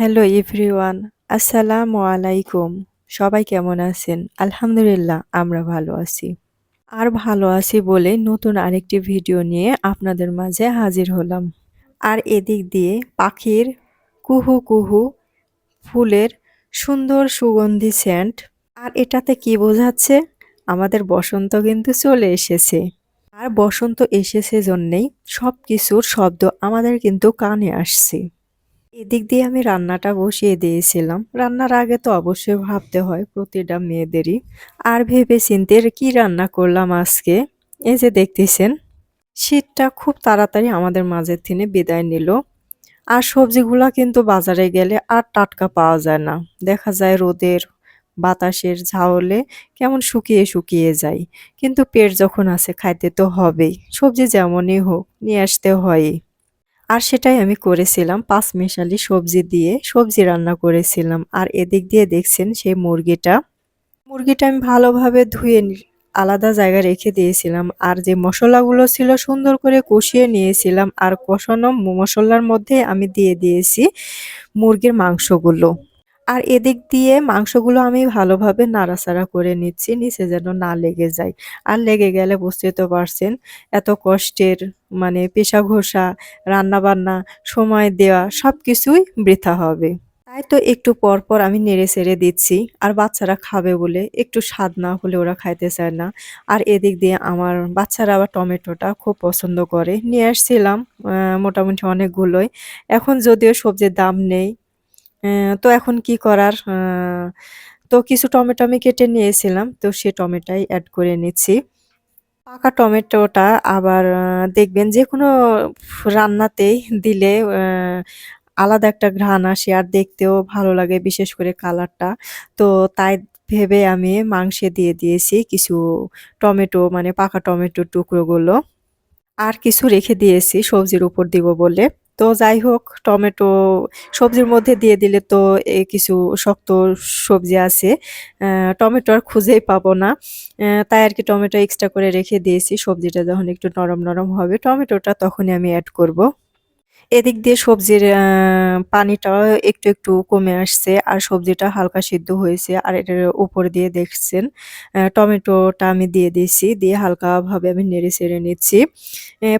Hello everyone আসসালামু আলাইকুম সবাই কেমন আছেন? আলহামদুলিল্লাহ, আমরা ভালো আছি। আর ভালো আছি বলে নতুন আরেকটি ভিডিও নিয়ে আপনাদের মাঝে হাজির হলাম। আর এদিক দিয়ে পাখির কুহু কুহু ফুলের সুন্দর সুগন্ধি সেন্ট আর এটাতে কি বোঝাচ্ছে? আমাদের বসন্ত কিন্তু চলে এসেছে। আর বসন্ত এসেছে জন্যেই সব কিছুর শব্দ আমাদের কিন্তু কানে আসছে। এদিক দিয়ে আমি রান্নাটা বসিয়ে দিয়েছিলাম। রান্নার আগে তো অবশ্যই ভাবতে হয় প্রতিটা মেয়েদেরই। আর ভেবে চিনতে কি রান্না করলাম আজকে? এই যে দেখতেছেন, শীতটা খুব তাড়াতাড়ি আমাদের মাঝের থেকে বিদায় নিল। আর সবজিগুলা কিন্তু বাজারে গেলে আর টাটকা পাওয়া যায় না। দেখা যায় রোদের বাতাসের ঝাউলে কেমন শুকিয়ে শুকিয়ে যায়। কিন্তু পেট যখন আছে খাইতে তো হবেই। সবজি যেমনই হোক, নিয়ে আসতে হয়ই। আর সেটাই আমি করেছিলাম। পাঁচ মেশালি সবজি দিয়ে সবজি রান্না করেছিলাম। আর এদিক দিয়ে দেখছেন সেই মুরগিটা। মুরগিটা আমি ভালোভাবে ধুয়ে আলাদা জায়গায় রেখে দিয়েছিলাম। আর যে মশলাগুলো ছিল সুন্দর করে কষিয়ে নিয়েছিলাম। আর কষানো মশলার মধ্যে আমি দিয়ে দিয়েছি মুরগির মাংসগুলো। আর এদিক দিয়ে মাংসগুলো আমি ভালোভাবে নাড়াচাড়া করে নিচ্ছি, নিচে যেন না লেগে যায়। আর লেগে গেলে বুঝতে তো পারছেন, এত কষ্টের মানে পেশা ঘষা, রান্নাবান্না, সময় দেওয়া সব কিছুই বৃথা হবে। তাই তো একটু পর পর আমি নেড়ে ছেড়ে দিচ্ছি। আর বাচ্চারা খাবে বলে একটু স্বাদ না হলে ওরা খাইতে চায় না। আর এদিক দিয়ে আমার বাচ্চারা আবার টমেটোটা খুব পছন্দ করে। নিয়ে আসছিলাম মোটামুটি অনেকগুলোই। এখন যদিও সবজির দাম নেই তো এখন কি করার তো কিছু টমেটো আমি কেটে নিয়েছিলাম। তো সে টমেটোই অ্যাড করে নিচ্ছি। পাকা টমেটোটা আবার দেখবেন যে কোনো রান্নাতেই দিলে আলাদা একটা ঘ্রাণ আসে আর দেখতেও ভালো লাগে বিশেষ করে কালারটা। তো তাই ভেবে আমি মাংসে দিয়ে দিয়েছি কিছু টমেটো মানে পাকা টমেটোর টুকরোগুলো। আর কিছু রেখে দিয়েছি, সবজির উপর দিব বলে। তো যাই হোক, টমেটো সবজির মধ্যে দিয়ে দিলে তো কিছু শক্ত সবজি আছে। টমেটো আর খুঁজেই পাবো না। তাই আর কি টমেটো এক্সট্রা করে রেখে দিয়েছি। সবজিটা যখন একটু নরম নরম হবে, টমেটোটা তখনই আমি অ্যাড করব। এদিক দিয়ে সবজির পানিটাও একটু একটু কমে আসছে আর সবজিটা হালকা সিদ্ধ হয়েছে আর এটার উপর দিয়ে দেখছেন টমেটোটা আমি দিয়ে দিয়েছি, দিয়ে হালকাভাবে আমি নেড়ে ছেড়ে নিচ্ছি।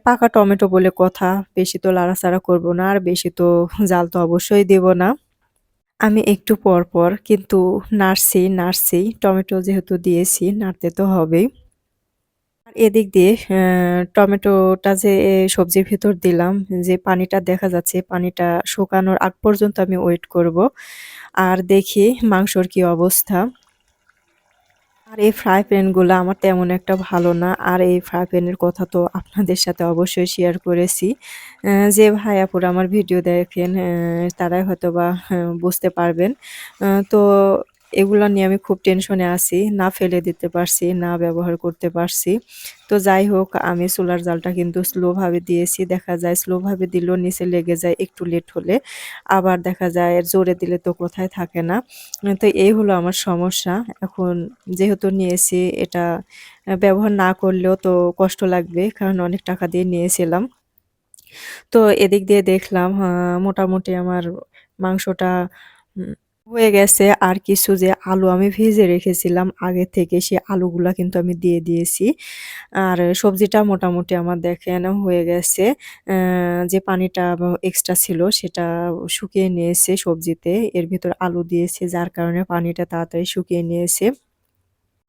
পাকা টমেটো বলে কথা, বেশি তো লাড়াচাড়া করব না আর বেশি তো জাল তো অবশ্যই দেব না। আমি একটু পর পর কিন্তু নাড়ছি নাড়ছি, টমেটো যেহেতু দিয়েছি, নাড়তে তো হবেই। এদিক দিয়ে টমেটোটা যে সবজির ভেতর দিলাম, যে পানিটা দেখা যাচ্ছে, পানিটা শুকানোর আগ পর্যন্ত আমি ওয়েট করব। আর দেখি মাংসর কি অবস্থা। আর এই ফ্রাই প্যানগুলো আমার তেমন একটা ভালো না। আর এই ফ্রাই প্যানের কথা তো আপনাদের সাথে অবশ্যই শেয়ার করেছি। যে ভাই আপুর আমার ভিডিও দেখেন তারাই হয়তো বা বুঝতে পারবেন। তো এগুলো নিয়ে আমি খুব টেনশনে আছি। না ফেলে দিতে পারছি, না ব্যবহার করতে পারছি। তো যাই হোক, আমি সোলার জালটা কিন্তু স্লোভাবে দিয়েছি। দেখা যায় স্লোভাবে দিলেও নিচে লেগে যায়, একটু লেট হলে। আবার দেখা যায় জোরে দিলে তো কোথায় থাকে না। তো এই হলো আমার সমস্যা। এখন যেহেতু নিয়েছি, এটা ব্যবহার না করলেও তো কষ্ট লাগবে, কারণ অনেক টাকা দিয়ে নিয়েছিলাম। তো এদিক দিয়ে দেখলাম মোটামুটি আমার মাংসটা হয়ে গেছে। আর কিছু যে আলু আমি ভেজে রেখেছিলাম, আগে থেকে সে আলুগুলা কিন্তু আমি দিয়ে দিয়েছি। আর সবজিটা মোটামুটি আমার দেখেন হয়ে গেছে। যে পানিটা এক্সট্রা ছিল সেটা শুকিয়ে নিয়েছে সবজিতে। এর ভিতর আলু দিয়েছে, যার কারণে পানিটা তাড়াতাড়ি শুকিয়ে নিয়েছে।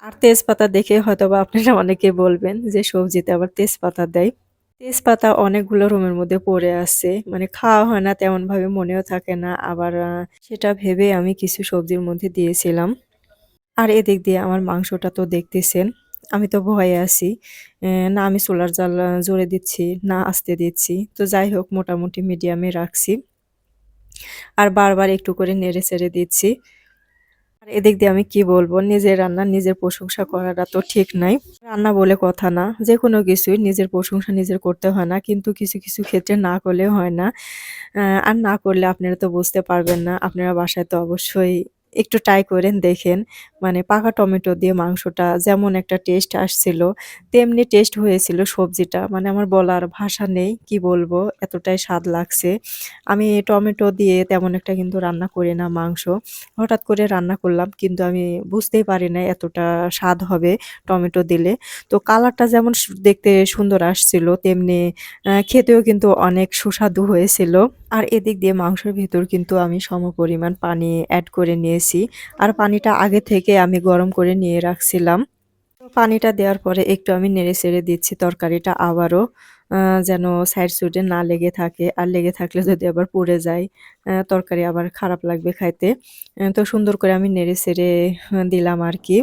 আর তেজপাতা দেখে হয়তো বা আপনারা অনেকে বলবেন যে সবজিতে আবার তেজপাতা দেয়। তেজপাতা অনেকগুলো রুমের মধ্যে পড়ে আছে। মানে খাওয়া হয় না তেমন ভাবে মনেও থাকে না। আবার সেটা ভেবে আমি কিছু সবজির মধ্যে দিয়েছিলাম। আর এদিক দিয়ে আমার মাংসটা তো দেখতেছেন, আমি তো ভয়ে আছি। না আমি সোলার জাল জোরে দিচ্ছি, না আসতে দিচ্ছি। তো যাই হোক, মোটামুটি মিডিয়ামে রাখছি। আর বারবার একটু করে নেড়ে চেড়ে দিচ্ছি। আর এদিক দিয়ে আমি কি বলব? নিজের রান্না, নিজের প্রশংসা করাটা তো ঠিক নাই। রান্না বলে কথা না। যে কোনো কিছুই নিজের প্রশংসা নিজের করতে হয় না। কিন্তু কিছু কিছু ক্ষেত্রে না করলে হয় না। আর না করলে আপনারা তো বুঝতে পারবেন না। আপনারা বাসায় তো অবশ্যই একটু ট্রাই করেন, দেখেন। মানে পাকা টমেটো দিয়ে মাংসটা যেমন একটা টেস্ট আসছিল, তেমনি টেস্ট হয়েছিল সবজিটা। মানে আমার বলার ভাষা নেই, কি বলব? এতটাই স্বাদ লাগছে। আমি টমেটো দিয়ে তেমন একটা কিন্তু রান্না করি না মাংস। হঠাৎ করে রান্না করলাম, কিন্তু আমি বুঝতেই পারি না এতটা স্বাদ হবে টমেটো দিলে। তো কালারটা যেমন দেখতে সুন্দর আসছিল, তেমনি খেতেও কিন্তু অনেক সুস্বাদু হয়েছিল। আর এদিক দিয়ে মাংসের ভিতর কিন্তু আমি সমপরিমাণ পানি অ্যাড করে নিয়েছি। আর পানিটা আগে থেকে আমি গরম করে নিয়ে রাখছিলাম। পানিটা দেওয়ার পরে একটু আমি নেড়ে চেড়ে দিচ্ছি তরকারিটা আবারও যেন সাইড সুইডে না লেগে থাকে। আর লেগে থাকলে যদি আবার পড়ে যায় তরকারি আবার খারাপ লাগবে খাইতে। তো সুন্দর করে আমি নেড়ে চেড়ে দিলাম আর কি।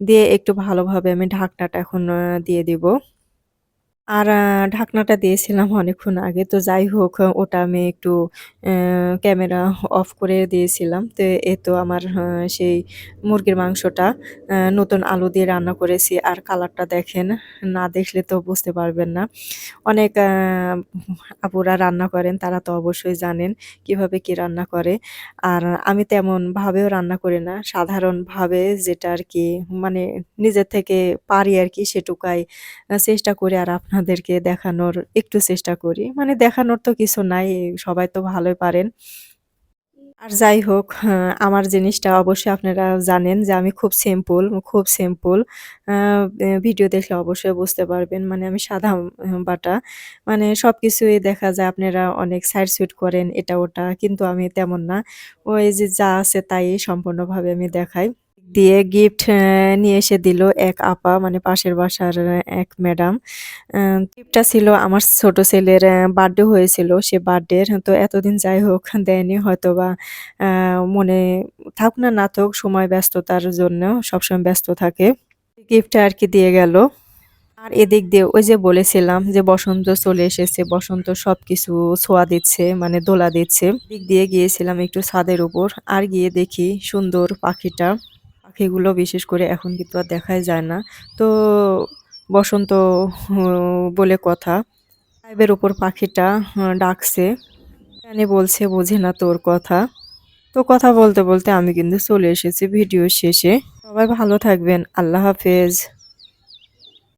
দিয়ে একটু ভালোভাবে আমি ঢাকনাটা এখন দিয়ে দিব। আর ঢাকনাটা দিয়েছিলাম অনেকক্ষণ আগে। তো যাই হোক ওটা আমি একটু ক্যামেরা অফ করে দিয়েছিলাম। তো এ তো আমার সেই মুরগির মাংসটা নতুন আলু দিয়ে রান্না করেছি। আর কালারটা দেখেন, না দেখলে তো বুঝতে পারবেন না। অনেক আপুরা রান্না করেন তারা তো অবশ্যই জানেন কীভাবে কি রান্না করে। আর আমি তেমনভাবেও রান্না করি না। সাধারণভাবে যেটা আর কি মানে নিজের থেকে পারি আর কি সেটুকাই চেষ্টা করি আর আপনাদেরকে দেখানোর একটু চেষ্টা করি। মানে দেখানোর তো কিছু নাই, সবাই তো ভালোই পারেন। আর যাই হোক আমার জিনিসটা অবশ্যই আপনারা জানেন যে আমি খুব সিম্পল, খুব সিম্পল। ভিডিও দেখলে অবশ্যই বুঝতে পারবেন। মানে আমি সাদা বাটা। মানে সব কিছুই দেখা যায় আপনারা অনেক সাইড সুইট করেন এটা ওটা। কিন্তু আমি তেমন না। ওই যে যা আছে তাই সম্পূর্ণভাবে আমি দেখাই। দিয়ে গিফট নিয়ে এসে দিল এক আপা মানে পাশের বাসার এক ম্যাডাম। গিফটটা ছিল আমার ছোট ছেলের বার্থডে হয়েছিল। সে বার্থডের তো এতদিন যাই হোক দেয়নি হয়তো বা মনে থাক না, না থাক সময় ব্যস্ততার জন্য সবসময় ব্যস্ত থাকে। গিফটটা আর কি দিয়ে গেল। আর এদিক দিয়ে ওই যে বলেছিলাম যে বসন্ত চলে এসেছে। বসন্ত সবকিছু ছোঁয়া দিচ্ছে মানে দোলা দিচ্ছে। দিক দিয়ে গিয়েছিলাম একটু ছাদের উপর। আর গিয়ে দেখি সুন্দর পাখিটা। পাখিগুলো বিশেষ করে এখন কিন্তু আর দেখাই যায় না। তো বসন্ত বলে কথা। সাহেবের ওপর পাখিটা ডাকছে। কেন বলছে বোঝে না তোর কথা। তো কথা বলতে, বলতে আমি কিন্তু চলে এসেছি ভিডিও শেষে। সবাই ভালো থাকবেন। আল্লাহ হাফেজ।